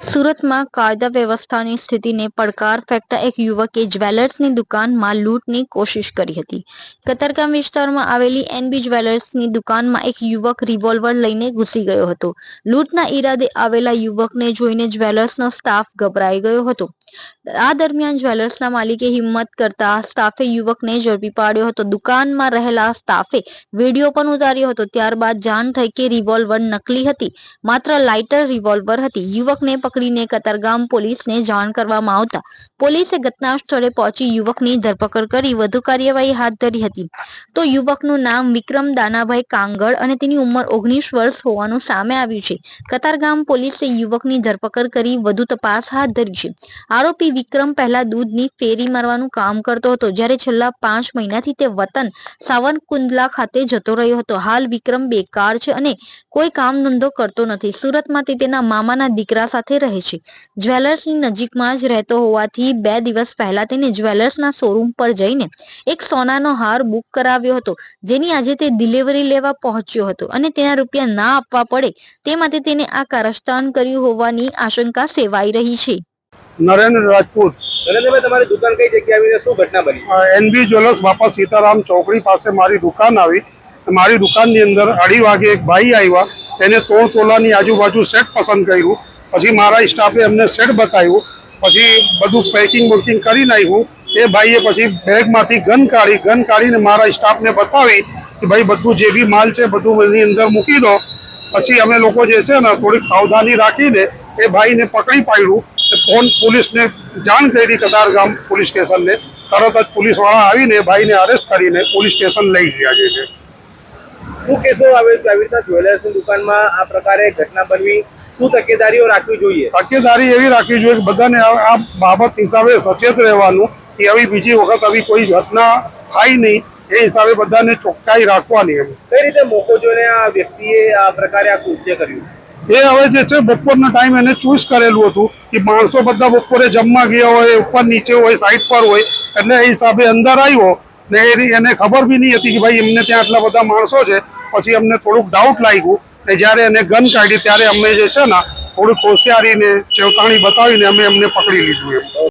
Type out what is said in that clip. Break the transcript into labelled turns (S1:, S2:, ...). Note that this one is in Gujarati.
S1: સુરતમાં કાયદા વ્યવસ્થાની સ્થિતિને પડકાર ફેંકતા એક યુવકે જ્વેલર્સની દુકાનમાં લૂંટની કોશિશ કરી હતી. કતરગામ વિસ્તારમાં આવેલી એનબી જ્વેલર્સની દુકાનમાં એક યુવક રિવોલ્વર લઈને ઘૂસી ગયો હતો. લૂંટના ઈરાદે આવેલા યુવકને જોઈને જ્વેલર્સનો સ્ટાફ ગભરાઈ ગયો હતો. આ દરમિયાન જ્વેલર્સના માલિકે હિંમત કરતા સ્ટાફે યુવકને ઝડપી પાડ્યો હતો. દુકાનમાં રહેલા સ્ટાફે વીડિયો પણ ઉતાર્યો હતો. ત્યારબાદ જાણ થઈ કે રિવોલ્વર નકલી હતી. માત્ર લાઇટર રિવોલ્વર હતી. યુવકને પકડીને કતારગામ પોલીસને જાણ કરવામાં આવતા. પોલીસે ઘટના સ્થળે પહોંચી યુવકની ધરપકડ કરી વધુ કાર્યવાહી હાથ ધરી હતી. તો યુવકનું નામ વિક્રમ દાનાભાઈ કાંગળ અને તેની ઉંમર ઓગણીસ વર્ષ હોવાનું સામે આવ્યું છે. કતારગામ પોલીસે યુવકની ધરપકડ કરી વધુ તપાસ હાથ ધરી છે. આરોપી વિક્રમ પહેલા દૂધની ફેરી મારવાનું કામ કરતો હતો, જ્યારે છેલ્લા પાંચ મહિનાથી તે વતન સાવનકુંદલા ખાતે જતો રહ્યો હતો. હાલ વિક્રમ બેકાર છે અને કોઈ કામ ધંધો કરતો નથી. સુરતમાં તે તેના મામાના દીકરા સાથે રહે છે. જ્વેલર્સની નજીકમાં જ રહેતો હોવાથી બે દિવસ પહેલા તેને જ્વેલર્સના શોરૂમ પર જઈને એક સોનાનો હાર બુક કરાવ્યો હતો જેની આજે તે ડિલિવરી લેવા પહોંચ્યો હતો અને તેના રૂપિયા ના આપવા પડે તે માટે તેને આ કારસ્તાન કર્યું હોવાની આશંકા સેવાઈ રહી છે.
S2: નરેન્દ્ર રાજપૂત.
S3: નરેન્દ્રભાઈ તમારી દુકાન કઈ જગ્યાએ આવીને શું ઘટના બની?
S2: એનબી જ્વેલર્સ બાપા સીતારામ ચોકડી પાસે મારી દુકાન આવી. મારી દુકાનની અંદર અઢી વાગે એક ભાઈ આવ્યા. એને તોડ તોલાની આજુબાજુ સેટ પસંદ કર્યું. પછી મારા સ્ટાફે એમને સેટ બતાવ્યું. પછી બધું પેકિંગ બુકિંગ કરી નાખ્યું. એ ભાઈએ પછી બેગમાંથી ગન કાઢી, ગન કાઢીને મારા સ્ટાફને બતાવી કે ભાઈ બધું જે બી માલ છે બધું એની અંદર મૂકી દો. પછી અમે લોકો જે છે ને થોડીક સાવધાની રાખીને એ ભાઈને પકડી પાડ્યું. ફોન પોલીસને જાણ કરી કતારગામ પોલીસ સ્ટેશનને. તરત જ પોલીસવાળા આવીને એ ભાઈને અરેસ્ટ કરીને પોલીસ સ્ટેશન લઈ ગયા છે.
S3: શું કેસો આવે આવી રીતના જ્વેલર્સની દુકાનમાં આ પ્રકારે ઘટના બનવી? શું તકેદારીઓ રાખવી જોઈએ?
S2: તકેદારી એવી રાખવી જોઈએ કે બધાને આ બાબત હિસાબે સચેત રહેવાનું કે આવી બીજી વખત આવી કોઈ ઘટના થાય નહીં એ હિસાબે બધાને ચોખ્ખાઈ રાખવાની એમ.
S3: કઈ રીતે મોકો જોઈને આ વ્યક્તિએ આ પ્રકારે આ કૃત્ય કર્યું?
S2: એ હવે જે છે બપોરના ટાઈમ એને ચૂઝ કરેલું હતું કે માણસો બધા બપોરે જમવા ગયા હોય ઉપર નીચે હોય સાઈડ પર હોય એટલે એ હિસાબે અંદર આવ્યો ને એની એને ખબર બી નહીં હતી કે ભાઈ એમને ત્યાં આટલા બધા માણસો છે પછી અમને થોડુંક ડાઉટ લાગ્યું. ને જ્યારે એને ગન કાઢી ત્યારે અમે જે છે ને થોડુંક હોશિયારીને ચેવતાણી બતાવીને અમે એમને પકડી લીધું એમ.